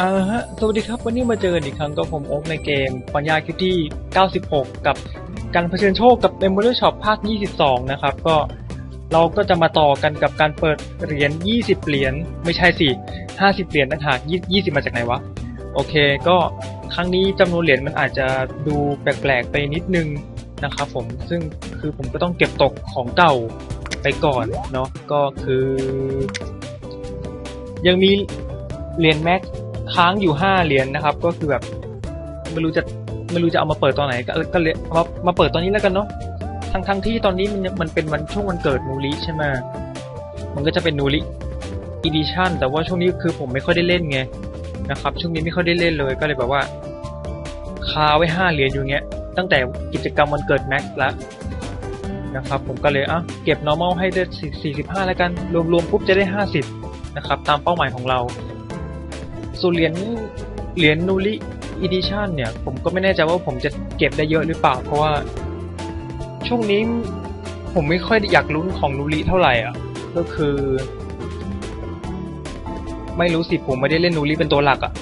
อ่าฮะ สวัสดีครับ วันนี้มาเจอกันอีกครั้งก็ผมโอ๊กในเกมปัญญาคิวที่ 96 กับการเผชิญโชคกับ Memory Shop ภาค 22 นะครับ ก็เราก็จะมาต่อกันกับการเปิดเหรียญ 20 เหรียญ ไม่ใช่สิ 50 เหรียญต่างหาก20 20มาจากไหนวะ โอเค ก็ครั้งนี้จำนวนเหรียญมันอาจจะดูแปลกๆไปนิดนึงนะครับผม ซึ่งคือผมก็ต้องเก็บตกของเก่าไปก่อนเนาะ ก็คือ ยังมีเหรียญแม็ก ค้างอยู่ห้าเหรียญนะครับ ก็คือแบบไม่รู้จะไม่รู้จะเอามาเปิดตอนไหนก็ก็เลยมามาเปิดตอนนี้แล้วกันเนาะทั้งทั้งที่ตอนนี้มันมันเป็นวันช่วงวันเกิดนูริใช่ไหมมันก็จะเป็นนูริอีดิชั่นแต่ว่าช่วงนี้คือผมไม่ค่อยได้เล่นไงนะครับ ช่วงนี้ไม่ค่อยได้เล่นเลยก็เลยแบบว่าคาไว้ห้าเหรียญอยู่เงี้ย ตั้งแต่กิจกรรมวันเกิดแม็กแล้วนะครับ ผมก็เลยอะเก็บ normal ให้ได้สี่สิบห้าแล้วกัน รวมๆปุ๊บจะได้ห้าสิบนะครับ ตามเป้าหมายของเรา ส่วนเหรียญเหรียญนูริอีดิชันเนี่ย ผมก็ไม่แน่ใจว่าผมจะเก็บได้เยอะหรือเปล่า เพราะว่า ช่วงนี้ผมไม่ค่อยอยากลุ้นของนูริเท่าไหร่อะ ก็คือ ไม่รู้สิผมไม่ได้เล่นนูริเป็นตัวหลักอะ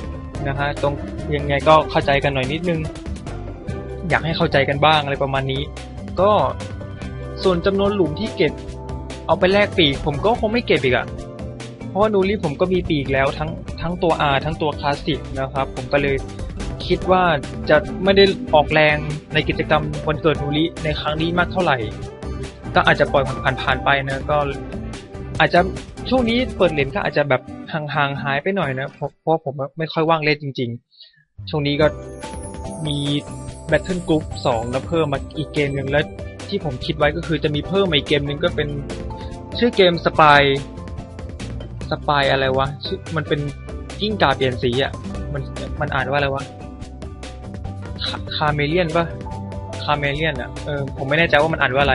นะฮะตรงยังไงก็เข้าใจกันหน่อยนิดนึง อยากให้เข้าใจกันบ้างอะไรประมาณนี้ ก็ส่วนจำนวนหลุมที่เก็บ เอาไปแลกปีก ผมก็คงไม่เก็บอีกอะ เพราะว่านูริผมก็มีปีกแล้วทั้ง ทั้งตัว R ทั้งตัวคลาสสิกนะครับ ผมก็เลยคิดว่าจะไม่ได้ออกแรงในกิจกรรมวันเกิดนูริในครั้งนี้มากเท่าไหร่ ก็อาจจะปล่อยผ่านผ่านๆไปนะก็อาจจะช่วงนี้เปิดเหรียญก็อาจจะแบบห่างๆหายไปหน่อยนะเพราะเพราะผมไม่ค่อยว่างเล่นจริง ๆ ช่วงนี้ก็มี Battle Group 2แล้วเพิ่มมาอีกเกมหนึ่งแล้วที่ผมคิดไว้ก็คือจะมีเพิ่มมาอีกเกมหนึ่งก็เป็นชื่อเกมสปาย สปายอะไรวะชื่อมันเป็นกิ้งก่าเปลี่ยนสีอะ มันมันอ่านว่าอะไรวะคาเมเลียนปะคาเมเลียนอะเออผมไม่แน่ใจว่ามันอ่านว่าอะไร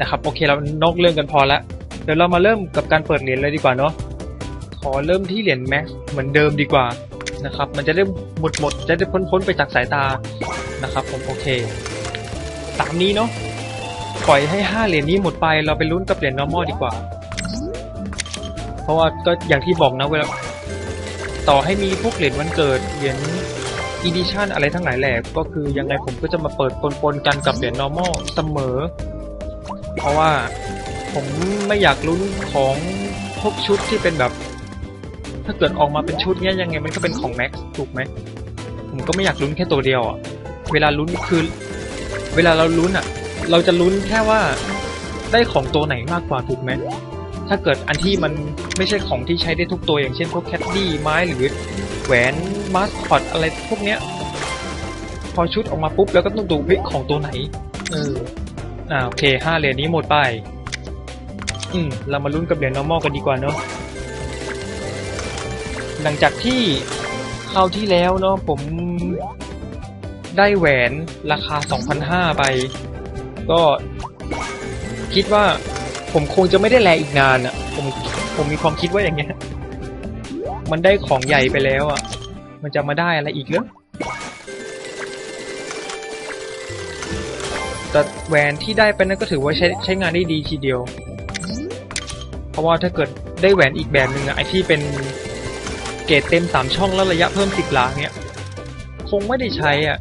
นะครับโอเคเรานอกเรื่องกันพอละเดี๋ยวเรามาเริ่มกับการเปิดเหรียญเลยดีกว่าเนาะขอเริ่มที่เหรียญแม็กซ์เหมือนเดิมดีกว่านะครับ มันจะได้หมดหมดจะได้พ้นพ้นไปจากสายตานะครับ ผมโอเคตามนี้เนาะปล่อยให้ห้าเหรียญนี้หมดไปเราไปลุ้นกับเหรียญ normal ดีกว่า เพราะว่าก็อย่างที่บอกนะเวลาต่อให้มีพวกเหรียญวันเกิดเหรียญอีดิชันอะไรทั้งหลายแหละก็คือยังไงผมก็จะมาเปิดปนๆกันกับเหรียญ normal เสมอ เพราะว่าผมไม่อยากลุ้นของพวกชุดที่เป็นแบบ ถ้าเกิดออกมาเป็นชุดเนี้ยยังไงมันก็เป็นของแม็กซ์ถูกไหมผมก็ไม่อยากลุ้นแค่ตัวเดียวอะเวลาลุ้นคือเวลาเราลุ้นอะ เราจะลุ้นแค่ว่าได้ของตัวไหนมากกว่าถูกไหม ถ้าเกิดอันที่มันไม่ใช่ของที่ใช้ได้ทุกตัวอย่างเช่นพวกแคดดี้ไม้หรือแหวนมาสคอตอะไรพวกเนี้ย พอชุดออกมาปุ๊บแล้วก็ต้องดูเฮ้ยของตัวไหน เอออ่าโอเคห้าเหรียญนี้หมดไป อืม เรามาลุ้นกับเหรียญ normal กันดีกว่าเนาะหลังจากที่คราวที่แล้วเนาะผมได้แหวนราคา 2,500 ไป ก็คิดว่า ผมคงจะไม่ได้แลอีกนานอะ่ะ ผมผมมีความคิดว่าอย่างเงี้ย มันได้ของใหญ่ไปแล้วอะ่ะ มันจะมาได้อะไรอีกเหรอแต่แหวนที่ได้ไปนั้นก็ถือว่าใช้ใช้งานได้ดีทีเดียว เพราะว่าถ้าเกิดได้แหวนอีกแบบหนึ่งอะไอที่เป็นเกรดเต็มสามช่องแล้วระยะเพิ่มสิบหลาเนี้ย คงไม่ได้ใช้อะ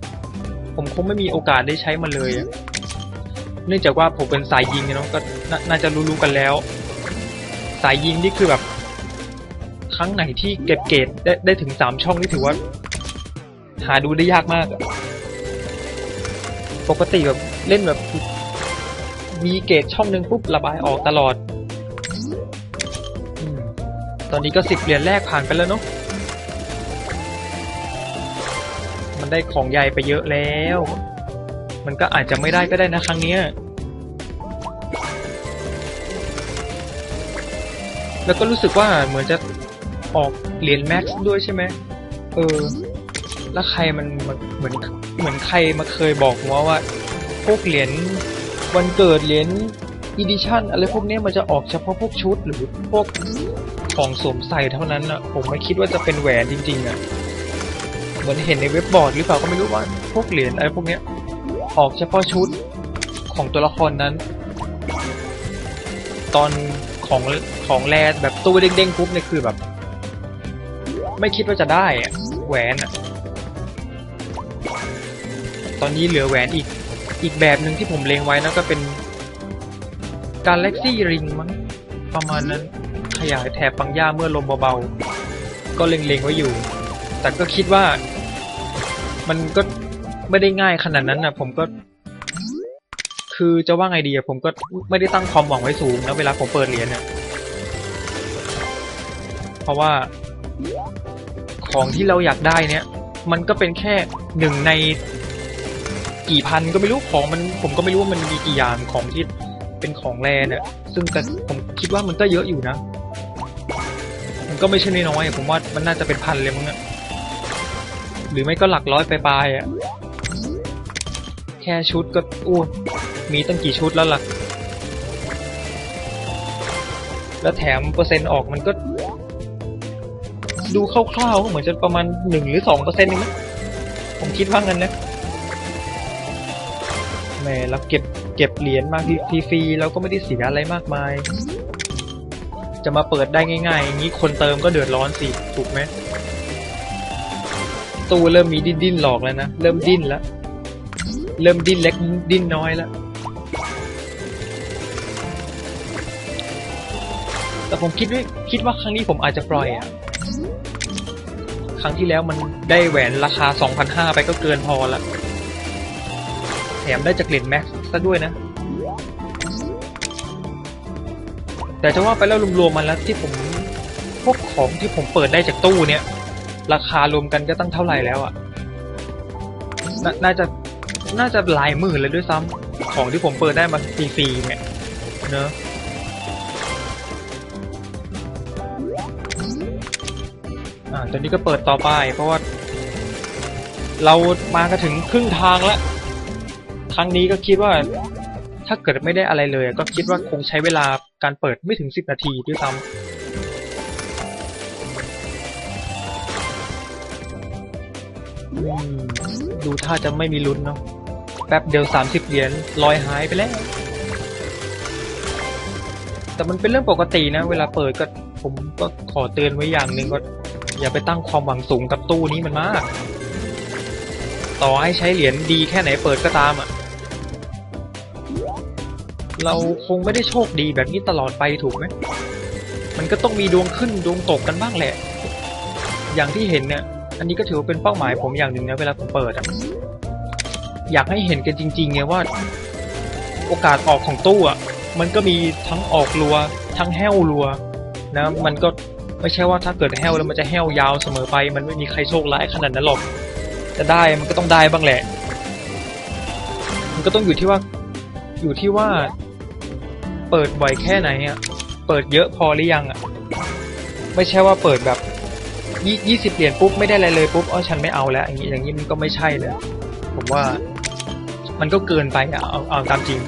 ผมคงไม่มีโอกาสได้ใช้มันเลย เนื่องจากว่าผมเป็นสายยิงเนาะก็ นน่าจะรู้ๆกันแล้ว สายยิงนี่คือแบบ ครั้งไหนที่เก็บเกรดได้ได้ถึงสามช่องนี่ถือว่า หาดูได้ยากมากอะปกติแบบเล่นแบบมีเกรดช่องหนึ่งปุ๊บระบายออกตลอดอตอนนี้ก็สิบเหรียญแรกผ่านไปแล้วเนาะ มันได้ของใหญ่ไปเยอะแล้ว มันก็อาจจะไม่ได้ก็ได้นะครั้งเนี้ย แล้วก็รู้สึกว่าเหมือนจะออกเหรียญแม็กซ์ด้วยใช่ไหมเออ แล้วใครมันเหมือนเหมือนใครมาเคยบอกว่าว่า พวกเหรียญวันเกิดเหรียญอีดิชั่นอะไรพวกนี้มันจะออกเฉพาะพวกชุดหรือพวกของสวมใส่เท่านั้นอะผมไม่คิดว่าจะเป็นแหวนจริง ๆอะเหมือนเห็นในเว็บบอร์ดหรือเปล่าก็ไม่รู้ว่า พวกเหรียญอะไรพวกเนี้ย ออกเฉพาะชุดของตัวละครนั้น ตอน ของของแรแบบตู้เด้งๆปุ๊บเนี่ยคือแบบ ไม่คิดว่าจะได้อะแหวนอะตอนนี้เหลือแหวนอีกอีกแบบหนึ่งที่ผมเลงไว้นะก็เป็นกาแล็กซี่ริงมั้งประมาณนั้นขยายแถบปังย่าเมื่อลมเบาๆ ก็เล็งๆไว้อยู่ แต่ก็คิดว่า มันก็ไม่ได้ง่ายขนาดนั้นนะผมก็ คือจะว่าไงดีอะผมก็ไม่ได้ตั้งความหวังไว้สูงนะเวลาผมเปิดเหรียญเนี่ย เพราะว่าของที่เราอยากได้เนี่ย มันก็เป็นแค่หนึ่งในกี่พันก็ไม่รู้ของมันผมก็ไม่รู้ว่ามันมีกี่อย่างของที่เป็นของแรเนี่ยซึ่งแต่ผมคิดว่ามันก็เยอะอยู่นะ มันก็ไม่ใช่น้อยๆผมว่ามันน่าจะเป็นพันเลยมั้งอะหรือไม่ก็หลักร้อยปลายๆอะแค่ชุดก็อู้ มีตั้งกี่ชุดแล้วล่ะ แล้วแถมเปอร์เซ็นต์ออกมันก็ ดูคร่าวๆก็เหมือนจะประมาณหนึ่งหรือสองเปอร์เซ็นต์นึงมั้งผมคิดว่างั้นนะแหมเราเก็บเก็บเหรียญมาฟรีๆเราก็ไม่ได้เสียอะไรมากมาย จะมาเปิดได้ง่ายๆอย่างนี้คนเติมก็เดือดร้อนสิ ถูกไหมตู้เริ่มมีดิ้นดิ้นๆหลอกแล้วนะ เริ่มดิ้นแล้ว เริ่มดิ้นเล็กดิ้นน้อยแล้ว แต่ผมคิดว่าคิดว่าครั้งนี้ผมอาจจะปล่อยอะ ครั้งที่แล้วมันได้แหวนราคา 2,500 ไปก็เกินพอละแถมได้จากเหรียญแม็กซ์ซะด้วยนะ แต่จะว่าไปแล้วรวมๆมันแล้วที่ผมพวกของที่ผมเปิดได้จากตู้เนี่ย ราคารวมกันก็ตั้งเท่าไหร่แล้วอะนน่าจะน่าจะหลายหมื่นเลยด้วยซ้ำของที่ผมเปิดได้มาฟรีๆเนี่ยเนอะ ตอนนี้ก็เปิดต่อไป เพราะว่า เรามากันถึงครึ่งทางแล้วครั้งนี้ก็คิดว่า ถ้าเกิดไม่ได้อะไรเลย ก็คิดว่าคงใช้เวลาการเปิดไม่ถึงสิบนาทีด้วยซ้ำดูท่าจะไม่มีลุ้นเนาะแป๊บเดียวสามสิบเหรียญลอยหายไปแล้วแต่มันเป็นเรื่องปกตินะ เวลาเปิดก็ผมก็ขอเตือนไว้อย่างหนึ่งก็ อย่าไปตั้งความหวังสูงกับตู้นี้มันมาก ต่อให้ใช้เหรียญดีแค่ไหนเปิดก็ตามอะ เราคงไม่ได้โชคดีแบบนี้ตลอดไปถูกไหม มันก็ต้องมีดวงขึ้นดวงตกกันบ้างแหละ อย่างที่เห็นเนี่ย อันนี้ก็ถือว่าเป็นเป้าหมายผมอย่างหนึ่งนะเวลาผมเปิดอะ อยากให้เห็นกันจริงๆไงว่า โอกาสออกของตู้อะ มันก็มีทั้งออกรัว ทั้งแห้วรัวนะ มันก็ ไม่ใช่ว่าถ้าเกิดแห้วแล้วมันจะแห้วยาวเสมอไป มันไม่มีใครโชคร้ายขนาดนั้นหรอก จะได้มันก็ต้องได้บ้างแหละ มันก็ต้องอยู่ที่ว่า อยู่ที่ว่า เปิดบ่อยแค่ไหนอะ เปิดเยอะพอหรือยังอะ ไม่ใช่ว่าเปิดแบบยี่ยี่สิบเหรียญปุ๊บไม่ได้อะไรเลยปุ๊บอ๋อฉันไม่เอาแล้ว อย่างนี้อย่างนี้มันก็ไม่ใช่เลยผมว่ามันก็เกินไปอะเอาเอาตามจริง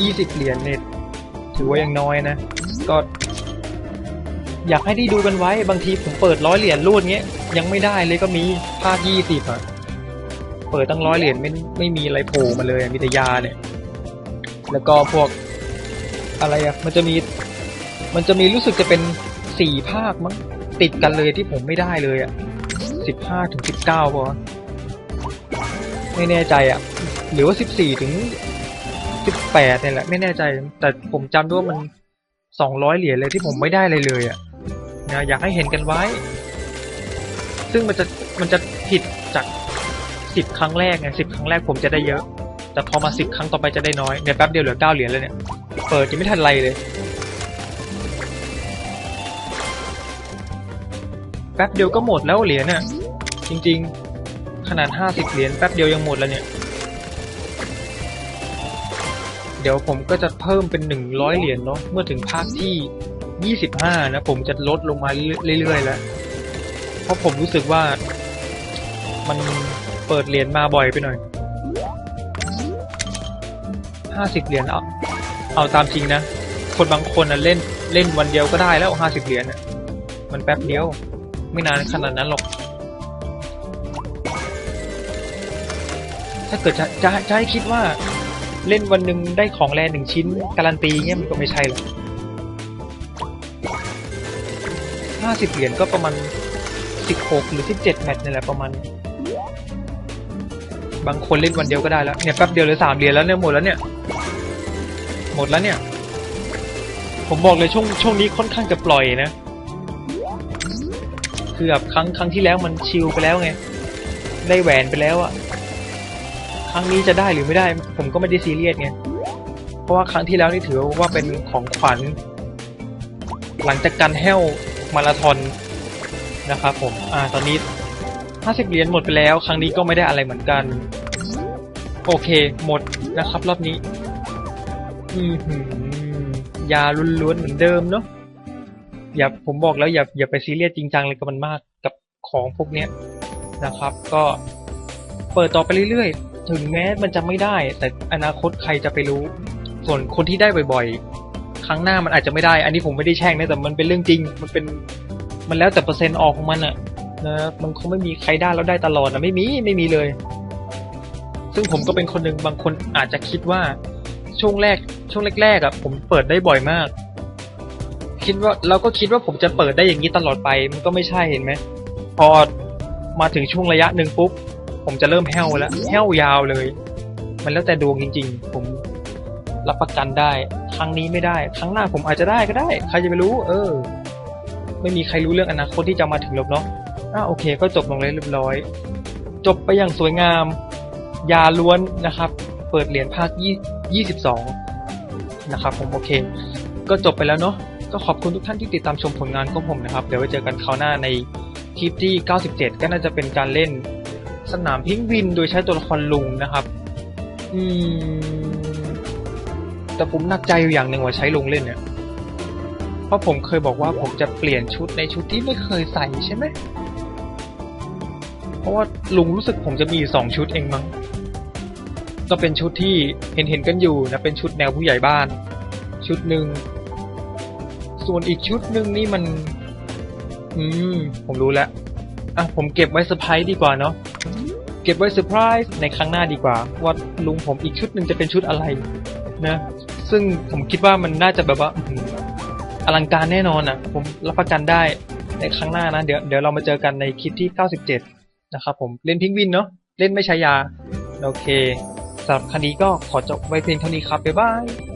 ยี่สิบเหรียญเนี่ย ถือว่ายังน้อยนะ ก็ อยากให้ได้ดูกันไว้ บางทีผมเปิดร้อยเหรียญรูดเงี้ย ยังไม่ได้เลยก็มีภาคยี่สิบอะ เปิดตั้งร้อยเหรียญไม่ไม่มีอะไรโผล่มาเลยมีแต่ยาเนี่ย แล้วก็พวกอะไรอะ มันจะมี มันจะมีรู้สึกจะเป็นสี่ภาคมั้งติดกันเลยที่ผมไม่ได้เลยอะสิบห้าถึงสิบเก้าป่ะไม่แน่ใจอะ หรือว่าสิบสี่ถึง สิบแปดเนี่ยแหละไม่แน่ใจ แต่ผมจำด้ว่ามันสองร้อยเหรียญเลยที่ผมไม่ได้เลยเลยอะนะอยากให้เห็นกันไว้ ซึ่งมันจะมันจะผิดจากสิบครั้งแรกไงสิบครั้งแรกผมจะได้เยอะ แต่พอมาสิบครั้งต่อไปจะได้น้อยเนี่ยแป๊บเดียวเหลือเก้าเหรียญเลยเนี่ยเปิดยังไม่ทันไรเลยแป๊บเดียวก็หมดแล้วเหรียญน่ะจริง ๆ ขนาดห้าสิบเหรียญแป๊บเดียวยังหมดแล้วเนี่ย ดี๋ยวผมก็จะเพิ่มเป็นหนึ่งร้อยเหรียญเนาะเมื่อถึงภาคที่ยี่สิบห้านะ ผมจะลดลงมาเรื่อยๆแล้ว เพราะผมรู้สึกว่ามันเปิดเหรียญมาบ่อยไปหน่อยห้าสิบเหรียญเอาเอาตามจริงนะ คนบางคนน่ะเล่นเล่นวันเดียวก็ได้แล้วห้าสิบเหรียญนะมันแป๊บเดียว ไม่นานขนาดนั้นหรอก ถ้าเกิดจะจะจะให้คิดว่า เล่นวันหนึ่งได้ของแรหนึ่งชิ้น การันตีเงี้ยมันก็ไม่ใช่หรอกห้าสิบเหรียญก็ประมาณสิบหกหรือสิบเจ็ดแมตช์นี่แหละประมาณ บางคนเล่นวันเดียวก็ได้แล้วเนี่ยแป๊บเดียวเลยสามเหรียญแล้วเนี่ยหมดแล้วเนี่ยหมดแล้วเนี่ย ผมบอกเลยช่วงช่วงนี้ค่อนข้างจะปล่อยนะ คือแบบครั้งครั้งที่แล้วมันชิลไปแล้วไง ได้แหวนไปแล้วอะ รั้งนี้จะได้หรือไม่ได้ ผมก็ไม่ได้ซีเรียสไง เพราะว่าครั้งที่แล้วนี่ถือว่าเป็นของขวัญ หลังจากการแห้วมาราธอนนะครับผม อ่า ตอนนี้ 50 เหรียญหมดไปแล้ว ครั้งนี้ก็ไม่ได้อะไรเหมือนกัน โอเค หมดนะครับ รอบนี้ อืมยาล้วนๆเหมือนเดิมเนาะ อย่า ผมบอกแล้วอย่า อย่าไปซีเรียสจริงจังเลยกับมันมาก กับของพวกเนี้ยนะครับ ก็เปิดต่อไปเรื่อยๆ ถึงแม้มันจะไม่ได้ แต่อนาคตใครจะไปรู้ ส่วนคนที่ได้บ่อยๆ ครั้งหน้ามันอาจจะไม่ได้ อันนี้ผมไม่ได้แช่งนะแต่มันเป็นเรื่องจริง มันเป็นมันแล้วแต่เปอร์เซ็นต์ออกของมันอะนะมันคงไม่มีใครได้แล้วได้ตลอดนะไม่มีไม่มีเลย ซึ่งผมก็เป็นคนหนึ่งบางคนอาจจะคิดว่าช่วงแรก ช่วงแรกๆอะผมเปิดได้บ่อยมาก คิดว่าเราก็คิดว่าผมจะเปิดได้อย่างนี้ตลอดไป มันก็ไม่ใช่เห็นไหมพอมาถึงช่วงระยะหนึ่งปุ๊บ ผมจะเริ่มแห้วแล้วแห้วยาวเลย มันแล้วแต่ดวงจริง ๆ ผมรับประกันได้ครั้งนี้ไม่ได้ ครั้งหน้าผมอาจจะได้ก็ได้ ใครจะไปรู้ เออ ไม่มีใครรู้เรื่องอนาคตที่จะมาถึงหรอกเนาะอะโอเค ก็จบลงเลยเรียบร้อย จบไปอย่างสวยงาม ยาล้วนนะครับ เปิดเหรียญภาคยี่สิบสองนะครับ ผมโอเค ก็จบไปแล้วเนาะก็ขอบคุณทุกท่านที่ติดตามชมผลงานของผมนะครับ เดี๋ยวไว้เจอกันคราวหน้าในคลิปที่ 97 ก็น่าจะเป็นการเล่น สนามพิงวินโดยใช้ตัวละครลุงนะครับ อืม แต่ผมหนักใจอยู่อย่างหนึ่งว่าใช้ลุงเล่นเนี่ย เพราะผมเคยบอกว่าผมจะเปลี่ยนชุดในชุดที่ไม่เคยใส่ใช่ไหม เพราะว่าลุงรู้สึกผมจะมีสองชุดเองมั้ง ก็เป็นชุดที่เห็นเห็นๆกันอยู่นะ เป็นชุดแนวผู้ใหญ่บ้าน ชุดหนึ่ง ส่วนอีกชุดหนึ่งนี่มัน อืม ผมรู้แล้วอะผมเก็บไว้เซอร์ไพรส์ดีกว่าเนาะ เก็บไว้เซอร์ไพรส์ในครั้งหน้าดีกว่า ว่าลุงผมอีกชุดหนึ่งจะเป็นชุดอะไรนะซึ่งผมคิดว่ามันน่าจะแบบว่าอลังการแน่นอนอะ ผมรับประกันได้ในครั้งหน้านะ เดี๋ยวเดี๋ยวเรามาเจอกันในคลิปที่ 97 นะครับผมเล่นพิงวินเนาะเล่นไม่ใช้ยา โอเคสำหรับครั้งนี้ก็ขอจบไว้เพียงเท่านี้ครับ บ๊ายบาย